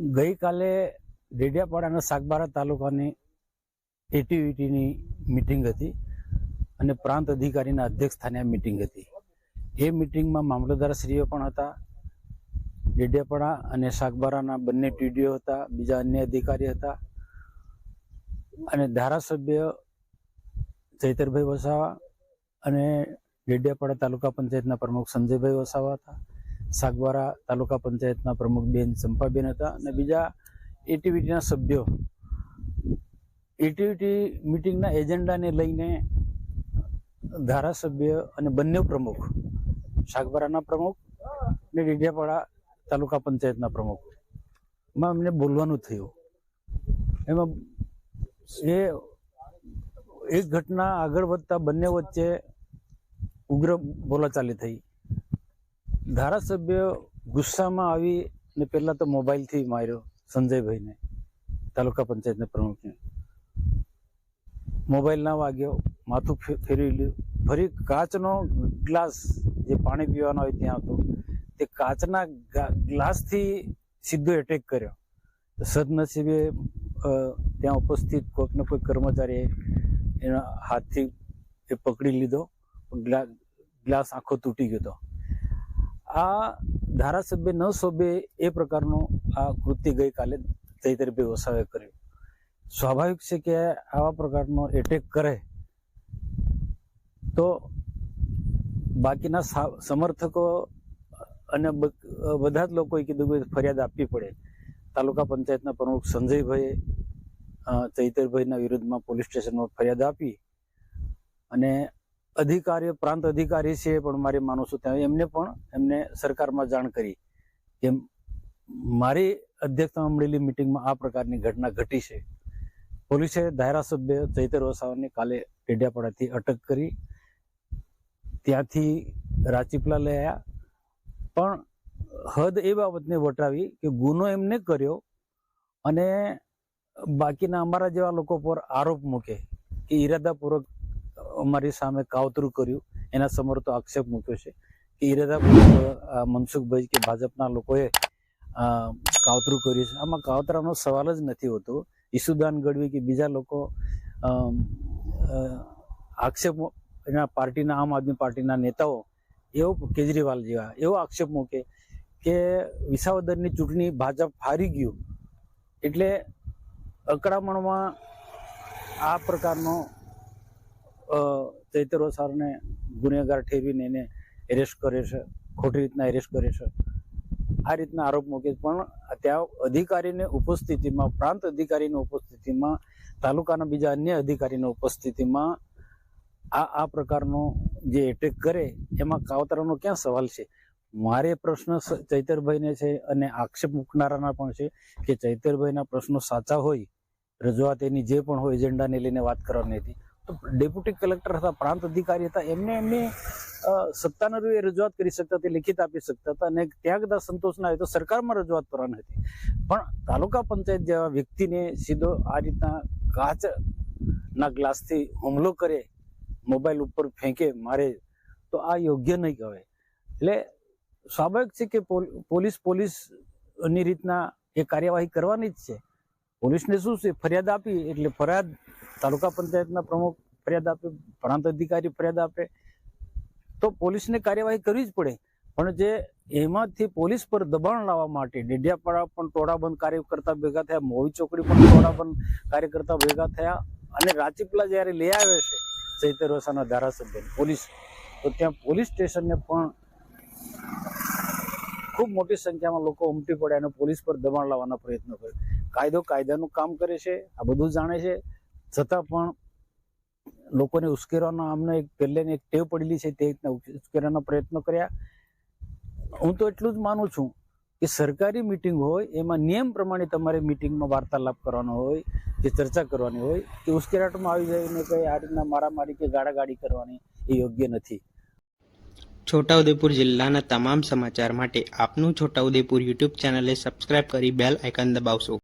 ગઈકાલે ડેડિયાપાડા સાગબારા તાલુકાની એટીવીટીની મિટિંગ હતી અને પ્રાંત અધિકારીના અધ્યક્ષ સ્થાને આ મિટિંગ હતી. એ મિટિંગમાં મામલતદારશ્રીઓ પણ હતા ડેડિયાપાડા અને સાગબારાના બંને ટીડીઓ હતા, બીજા અન્ય અધિકારી હતા અને ધારાસભ્ય ચૈતરભાઈ વસાવા અને ડેડિયાપાડા તાલુકા પંચાયતના પ્રમુખ સંજયભાઈ વસાવા હતા. સાગવારા તાલુકા પંચાયતના પ્રમુખ બેન ચંપાબેન હતા અને બીજા એટીવીટીના સભ્યો. એટીવીટી મિટિંગના એજન્ડાને લઈને ધારાસભ્ય અને બંને પ્રમુખ સાગબારાના પ્રમુખ અને ડીડિયાપાડા તાલુકા પંચાયતના પ્રમુખ. માં અમને બોલવાનું થયું. એમાં એ એક ઘટના આગળ વધતા બંને વચ્ચે ઉગ્ર બોલાચાલી થઈ. ધારાસભ્ય ગુસ્સામાં આવી ને પહેલાં તો મોબાઈલથી માર્યો સંજયભાઈને, તાલુકા પંચાયતના પ્રમુખને. મોબાઈલ ના વાગ્યો, માથું ફેરવી લીધું ફરી કાચનો ગ્લાસ જે પાણી પીવાનો હોય ત્યાં હતો, તે કાચના ગ્લાસથી સીધો એટેક કર્યો. સદનસીબે ત્યાં ઉપસ્થિત કોઈકને કોઈ કર્મચારીએ એના હાથથી એ પકડી લીધો ગ્લા- ગ્લાસ આખો તૂટી ગયો હતો. આ ધારાસભ્ય ન શોભે એ પ્રકારનું આ કૃત્ય ગઈકાલે ચૈતરભાઈ વસાવે કર્યું. સ્વાભાવિક છે કે આવા પ્રકારનો એટેક કરે તો બાકીના સમર્થકો અને બધા જ લોકોએ કીધું કે ફરિયાદ આપવી પડે. તાલુકા પંચાયતના પ્રમુખ સંજયભાઈએ ચૈતરભાઈના વિરુદ્ધમાં પોલીસ સ્ટેશનમાં ફરિયાદ આપી અને અધિકારીઓ પ્રાંત અધિકારી છે પણ મારી માનું છું ત્યાં. એમને પણ એમને સરકારમાં જાણ કરી કે મારી અધ્યક્ષતામાં મળેલી મિટિંગમાં આ પ્રકારની ઘટના ઘટી છે. પોલીસે ધારાસભ્ય ચૈતર વસાવાને કાલે ટેડિયાપાડાથી અટક કરી. ત્યાંથી રાચીપલા લઈ આવ્યા પણ હદ એ બાબતને વટાવી કે ગુનો એમને કર્યો અને બાકીના અમારા જેવા લોકો પર આરોપ મૂકે કે ઈરાદાપૂર્વક અમારી સામે કાવતરું કર્યું. એના સમર્થો આક્ષેપ મૂક્યો છે કે ઈરાદા મનસુખભાઈ કે ભાજપના લોકોએ કાવતરું કર્યું છે. આમાં કાવતરાનો સવાલ જ નથી હોતો. ઈસુદાન ગઢવી કે બીજા લોકો આક્ષેપ એના પાર્ટીના, આમ આદમી પાર્ટીના નેતાઓ એવો કેજરીવાલ જેવા, એવો આક્ષેપ મૂકે કે વિસાવદરની ચૂંટણી ભાજપ હારી ગયું. એટલે અકળામણમાં આ પ્રકારનો ચૈતર સારને ગુનેગાર ઠેરવીને એને એરેસ્ટ કરે છે. ખોટી રીતના એરેસ્ટ કરે છે. આ રીતના આરોપ મૂકે. પણ ત્યાં અધિકારીની ઉપસ્થિતિમાં, પ્રાંત અધિકારીની ઉપસ્થિતિમાં, તાલુકાના બીજા અન્ય અધિકારીની ઉપસ્થિતિમાં આ આ પ્રકારનો જે એટેક કરે, એમાં કાવતરાનો ક્યાં સવાલ છે? મારે પ્રશ્ન ચૈતરભાઈને છે અને આક્ષેપ મૂકનારાના પણ છે કે ચૈતરભાઈના પ્રશ્નો સાચા હોય, રજૂઆત એની જે પણ હોય એજન્ડાને લઈને વાત કરવાની હતી. તો ડેપ્યુટી કલેક્ટર હતા, પ્રાંત અધિકારી હતા, એમને એમની સત્તાના રૂએ રજૂઆત કરી શકતા હતા, લિખિત આપી શકતા હતા અને ત્યાં કદાચ સંતોષ હોય તો સરકારમાં રજૂઆત કરવાની હતી. પણ તાલુકા પંચાયત જેવા વ્યક્તિને સીધો આ રીતના કાચના ગ્લાસથી હુમલો કરે, મોબાઈલ ઉપર ફેંકે, મારે, તો આ યોગ્ય નહીં કહેવાય. એટલે સ્વાભાવિક છે કે પોલ- પોલીસ પોલીસની રીતના એ કાર્યવાહી કરવાની જ છે. પોલીસને શું છે? ફરિયાદ આપી, એટલે ફરિયાદ તાલુકા પંચાયતના પ્રમુખ ફરિયાદ આપે પ્રાંત અધિકારી ફરિયાદ આપે, તો પોલીસને કાર્યવાહી કરવી જ પડે. પણ જે એમાંથી પોલીસ પર દબાણ લાવવા માટે ડેડિયાપાડા પણ ટોળાબંધ કાર્યકર્તા ભેગા થયા મોવી ચોકડી પણ ટોળાબંધ કાર્યકર્તા ભેગા થયા અને રાચીપલા જ્યારે લઈ આવે છે ચૈતર વસાના ધારાસભ્ય, પોલીસ, તો ત્યાં પોલીસ સ્ટેશનને પણ ખૂબ મોટી સંખ્યામાં લોકો ઉમટી પડ્યા અને પોલીસ પર દબાણ લાવવાના પ્રયત્નો કરે કાયદો કાયદાનું કામ કરે છે, આ બધું જાણે છે. છતાં પણ લોકોને ઉશ્કેરવાનો આમને એક પહેલેની એક ટેવ પડેલી છે તે રીતના ઉશ્કેરવાના પ્રયત્નો કર્યા. હું તો એટલું જ માનું છું કે સરકારી મિટિંગ હોય, એમાં નિયમ પ્રમાણે તમારે મિટિંગમાં વાર્તાલાપ કરવાનો હોય કે ચર્ચા કરવાની હોય કે ઉશ્કેરાટમાં આવી જઈને કંઈ આ રીતના મારામારી કે ગાડાગાડી કરવાની એ યોગ્ય નથી. છોટાઉદેપુર જિલ્લાના તમામ સમાચાર માટે આપનું છોટાઉદેપુર યુટ્યુબ ચેનલે સબસ્ક્રાઇબ કરી બેલ આઇકન દબાવશો.